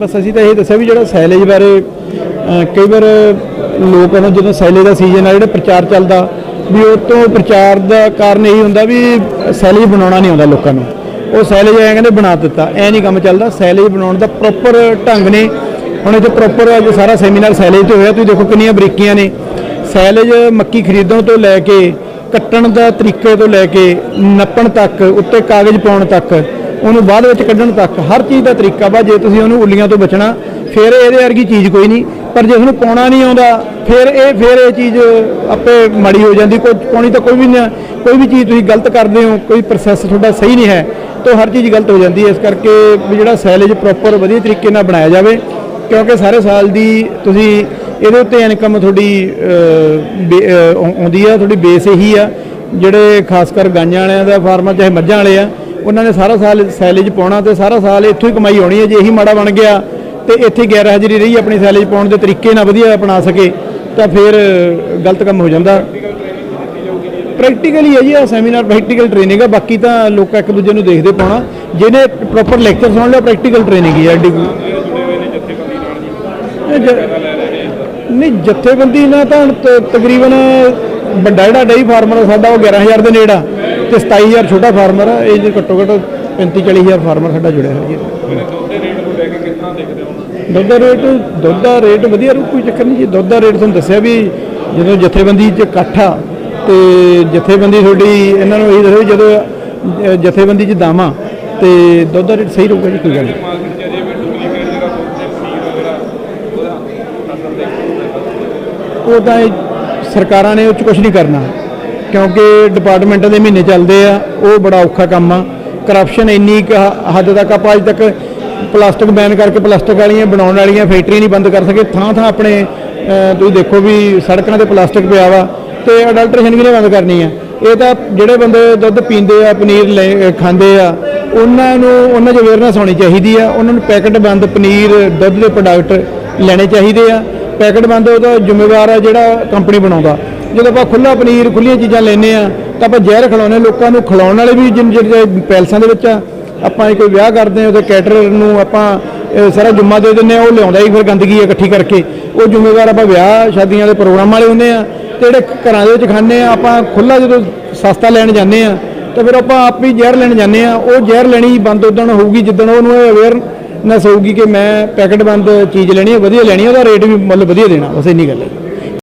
ਬਸ ਅਸੀਂ ਤਾਂ ਇਹ ਦੱਸਿਆ ਵੀ ਜਿਹੜਾ ਸੈਲੇਜ ਬਾਰੇ ਕਈ ਵਾਰ ਲੋਕਾਂ ਨੂੰ ਜਦੋਂ ਸਾਈਲੇਜ ਦਾ ਸੀਜ਼ਨ ਆ, ਜਿਹੜਾ ਪ੍ਰਚਾਰ ਚੱਲਦਾ, ਵੀ ਉਹ ਤੋਂ ਪ੍ਰਚਾਰ ਦਾ ਕਾਰਨ ਇਹੀ ਹੁੰਦਾ ਵੀ ਸੈਲੇਜ ਬਣਾਉਣਾ ਨਹੀਂ ਆਉਂਦਾ ਲੋਕਾਂ ਨੂੰ। ਉਹ ਸੈਲੇਜ ਐਂ ਕਹਿੰਦੇ ਬਣਾ ਦਿੱਤਾ, ਐ ਨਹੀਂ ਕੰਮ ਚੱਲਦਾ ਸੈਲੇਜ ਬਣਾਉਣ ਦਾ ਪ੍ਰੋਪਰ ਢੰਗ ਨੇ। ਹੁਣ ਇੱਥੇ ਪ੍ਰੋਪਰ ਅੱਜ ਸਾਰਾ ਸੈਮੀਨਾਰ ਸੈਲੇਜ ਤੇ ਹੋਇਆ, ਤੁਸੀਂ ਦੇਖੋ ਕਿੰਨੀਆਂ ਬਰੀਕੀਆਂ ਨੇ। ਸੈਲੇਜ ਮੱਕੀ ਖਰੀਦਣ ਤੋਂ ਲੈ ਕੇ, ਕੱਟਣ ਦਾ ਤਰੀਕੇ ਤੋਂ ਲੈ ਕੇ, ਨੱਪਣ ਤੱਕ, ਉੱਤੇ ਕਾਗਜ਼ ਪਾਉਣ ਤੱਕ ਉਹਨੂੰ ਬਾਅਦ ਵਿੱਚ ਕੱਢਣ ਤੱਕ ਹਰ ਚੀਜ਼ ਦਾ ਤਰੀਕਾ ਵਾ, ਜੇ ਤੁਸੀਂ ਉਹਨੂੰ ਉੱਲੀਆਂ ਤੋਂ ਬਚਣਾ, ਫਿਰ ਇਹਦੇ ਵਰਗੀ ਚੀਜ਼ ਕੋਈ ਨਹੀਂ। ਪਰ ਜੇ ਉਹਨੂੰ ਪਾਉਣਾ ਨਹੀਂ ਆਉਂਦਾ, ਫਿਰ ਇਹ ਫਿਰ ਇਹ ਚੀਜ਼ ਆਪੇ ਮਾੜੀ ਹੋ ਜਾਂਦੀ। ਕੋਈ ਪਾਉਣੀ ਤਾਂ ਕੋਈ ਵੀ ਨਹੀਂ ਕੋਈ ਵੀ ਚੀਜ਼ ਤੁਸੀਂ ਗਲਤ ਕਰਦੇ ਹੋ, ਕੋਈ ਪ੍ਰੋਸੈਸ ਤੁਹਾਡਾ ਸਹੀ ਨਹੀਂ ਹੈ, ਤਾਂ ਹਰ ਚੀਜ਼ ਗਲਤ ਹੋ ਜਾਂਦੀ ਹੈ। ਇਸ ਕਰਕੇ ਵੀ ਜਿਹੜਾ ਸੈਲੇਜ ਪ੍ਰੋਪਰ ਵਧੀਆ ਤਰੀਕੇ ਨਾਲ ਬਣਾਇਆ ਜਾਵੇ, ਕਿਉਂਕਿ ਸਾਰੇ ਸਾਲ ਦੀ ਤੁਸੀਂ ਇਹਦੇ ਉੱਤੇ ਇਨਕਮ ਤੁਹਾਡੀ ਬੇ- ਆਉਂਦੀ ਆ, ਤੁਹਾਡੀ ਬੇਸ ਇਹੀ ਆ। ਜਿਹੜੇ ਖਾਸ ਕਰ ਗਾਂਆਂ ਵਾਲਿਆਂ ਦਾ ਫਾਰਮਰ ਚਾਹੇ ਮੱਝਾਂ ਵਾਲੇ ਆ ਉਹਨਾਂ ਨੇ ਸਾਰਾ ਸਾਲ ਸੈਲੇਜ ਪਾਉਣਾ ਤੇ ਸਾਰਾ ਸਾਲ ਇੱਥੋਂ ਹੀ ਕਮਾਈ ਆਉਣੀ ਹੈ, ਜੇ ਇਹੀ ਮਾੜਾ ਬਣ ਗਿਆ ਤੇ ਇੱਥੇ ਗੈਰ ਹਾਜ਼ਰੀ ਰਹੀ ਆਪਣੀ ਸੈਲੇਜ ਪਾਉਣ ਦੇ ਤਰੀਕੇ ਨਾ ਵਧੀਆ ਅਪਣਾ ਸਕੇ, ਤਾਂ ਫਿਰ ਗਲਤ ਕੰਮ ਹੋ ਜਾਂਦਾ। ਪ੍ਰੈਕਟੀਕਲੀ ਹੈ ਜੀ ਆ ਸੈਮੀਨਾਰ ਪ੍ਰੈਕਟੀਕਲ ਟ੍ਰੇਨਿੰਗ ਹੈ, ਬਾਕੀ ਤਾਂ ਲੋਕ ਇੱਕ ਦੂਜੇ ਨੂੰ ਦੇਖਦੇ ਪਾਉਣਾ। ਜਿਹਨੇ ਪ੍ਰੋਪਰ ਲੈਕਚਰ ਸੁਣ ਲਿਆ ਪ੍ਰੈਕਟੀਕਲ ਟ੍ਰੇਨਿੰਗ ਹੀ ਹੈ ਐਡੀ ਜ- ਨਹੀਂ, ਜਥੇਬੰਦੀ ਨਾਲ ਤਾਂ ਤਕਰੀਬਨ ਵੱਡਾ ਜਿਹੜਾ ਡਈ ਫਾਰਮਰ ਆ ਸਾਡਾ ਉਹ 11000 ਦੇ ਨੇੜਾ ਤੇ 27000 ਛੋਟਾ ਫਾਰਮਰ ਆ, ਇਹ ਜੇ ਘੱਟੋ ਘੱਟ 35 40000 ਫਾਰਮਰ ਸਾਡਾ ਜੁੜਿਆ ਹੋਇਆ ਜੀ। ਦੁੱਧ ਦਾ ਰੇਟ ਦੁੱਧ ਦਾ ਰੇਟ ਵਧੀਆ ਰੂ ਕੋਈ ਚੱਕਰ ਨਹੀਂ ਜੀ। ਦੁੱਧ ਦਾ ਰੇਟ ਤੁਹਾਨੂੰ ਦੱਸਿਆ ਵੀ ਜਦੋਂ ਜਥੇਬੰਦੀ 'ਚ ਇਕੱਠ ਆ ਤੇ ਜਥੇਬੰਦੀ ਤੁਹਾਡੀ ਇਹਨਾਂ ਨੂੰ ਇਹ ਦੱਸੋ ਜਦੋਂ ਜਥੇਬੰਦੀ 'ਚ ਦਾਵਾਂ ਤੇ ਦੁੱਧ ਦਾ ਰੇਟ ਸਹੀ ਰਹੂਗਾ ਜੀ, ਕੋਈ ਗੱਲ ਨਹੀਂ। ਉਹ ਤਾਂ ਸਰਕਾਰਾਂ ਨੇ ਉਹ 'ਚ ਕੁਝ ਨਹੀਂ ਕਰਨਾ। ਕਿਉਂਕਿ ਡਿਪਾਰਟਮੈਂਟਾਂ ਦੇ ਮਹੀਨੇ ਚੱਲਦੇ ਆ, ਉਹ ਬੜਾ ਔਖਾ ਕੰਮ ਆ। ਕਰਪਸ਼ਨ ਇੰਨੀ ਕੁ ਹੱਦ ਤੱਕ ਆਪਾਂ ਅੱਜ ਤੱਕ ਪਲਾਸਟਿਕ ਬੈਨ ਕਰਕੇ ਪਲਾਸਟਿਕ ਵਾਲੀਆਂ ਬਣਾਉਣ ਵਾਲੀਆਂ ਫੈਕਟਰੀਆਂ ਨਹੀਂ ਬੰਦ ਕਰ ਸਕੇ। ਥਾਂ ਥਾਂ ਆਪਣੇ ਤੁਸੀਂ ਦੇਖੋ ਵੀ ਸੜਕਾਂ ਤੇ ਪਲਾਸਟਿਕ ਪਿਆ ਵਾ ਤੇ ਵੀ ਕਿਹਨੇ ਬੰਦ ਕਰਨੀ ਆ? ਇਹ ਤਾਂ ਜਿਹੜੇ ਬੰਦੇ ਦੁੱਧ ਪੀਂਦੇ ਆ, ਪਨੀਰ ਲੈ- ਖਾਂਦੇ ਆ, ਉਹਨਾਂ ਨੂੰ, ਉਹਨਾਂ 'ਚ ਅਵੇਅਰਨੈਸ ਹੋਣੀ ਚਾਹੀਦੀ ਆ। ਉਹਨਾਂ ਨੂੰ ਪੈਕਟ ਬੰਦ ਪਨੀਰ, ਦੁੱਧ ਦੇ ਪ੍ਰੋਡਕਟ ਲੈਣੇ ਚਾਹੀਦੇ ਆ। ਪੈਕਟ ਬੰਦ ਉਹਦਾ ਜ਼ਿੰਮੇਵਾਰ ਆ ਜਿਹੜਾ ਕੰਪਨੀ ਬਣਾਉਂਦਾ। ਜਦੋਂ ਆਪਾਂ ਖੁੱਲਾ ਪਨੀਰ ਖੁੱਲੀਆਂ ਚੀਜ਼ਾਂ ਲੈਨੇ ਆ ਤਾਂ ਆਪਾਂ ਜ਼ਹਿਰ ਖਿਲਾਉਂਦੇ ਹਾਂ। ਲੋਕਾਂ ਨੂੰ ਖਿਲਾਉਣ ਵਾਲੇ ਵੀ ਜਿਨ ਜਿਹੜੇ ਪੈਲਸਾਂ ਦੇ ਵਿੱਚ ਆ। ਆਪਾਂ ਇਹ ਕੋਈ ਵਿਆਹ ਕਰਦੇ ਆ ਉਹਦੇ ਕੈਟਰਰ ਨੂੰ ਆਪਾਂ ਸਾਰਾ ਜੁੰਮਾ ਦੇ ਦਿੰਨੇ ਆ ਉਹ ਲਿਆਉਂਦਾ ਹੀ ਫਿਰ ਗੰਦਗੀ ਇਕੱਠੀ ਕਰਕੇ। ਉਹ ਜ਼ਿੰਮੇਵਾਰ ਆਪਾਂ ਵਿਆਹ ਸ਼ਾਦੀਆਂ ਦੇ ਪ੍ਰੋਗਰਾਮ ਵਾਲੇ ਹੁੰਦੇ ਆ ਤੇ ਜਿਹੜੇ ਘਰਾਂ ਦੇ ਵਿੱਚ ਖਾਂਦੇ ਆ ਆਪਾਂ ਖੁੱਲਾ ਜਦੋਂ ਸਸਤਾ ਲੈਣ ਜਾਂਦੇ ਆ ਤਾਂ ਫਿਰ ਆਪਾਂ ਆਪ ਹੀ ਜ਼ਹਿਰ ਲੈਣ ਜਾਂਦੇ ਆ ਉਹ ਜ਼ਹਿਰ ਲੈਣੀ ਬੰਦ ਉਦਣ ਹੋਊਗੀ ਜਿੱਦਣ ਉਹਨੂੰ ਇਹ ਅਵੇਅਰਨੈਸ ਹੋਊਗੀ ਕਿ ਮੈਂ ਪੈਕਟ ਬੰਦ ਚੀਜ਼ ਲੈਣੀ ਹੈ, ਵਧੀਆ ਲੈਣੀ ਹੈ, ਉਹਦਾ ਰੇਟ ਵੀ ਮੁੱਲ ਵਧੀਆ ਦੇਣਾ, ਬਸ ਇੰਨੀ ਗੱਲ ਹੈ।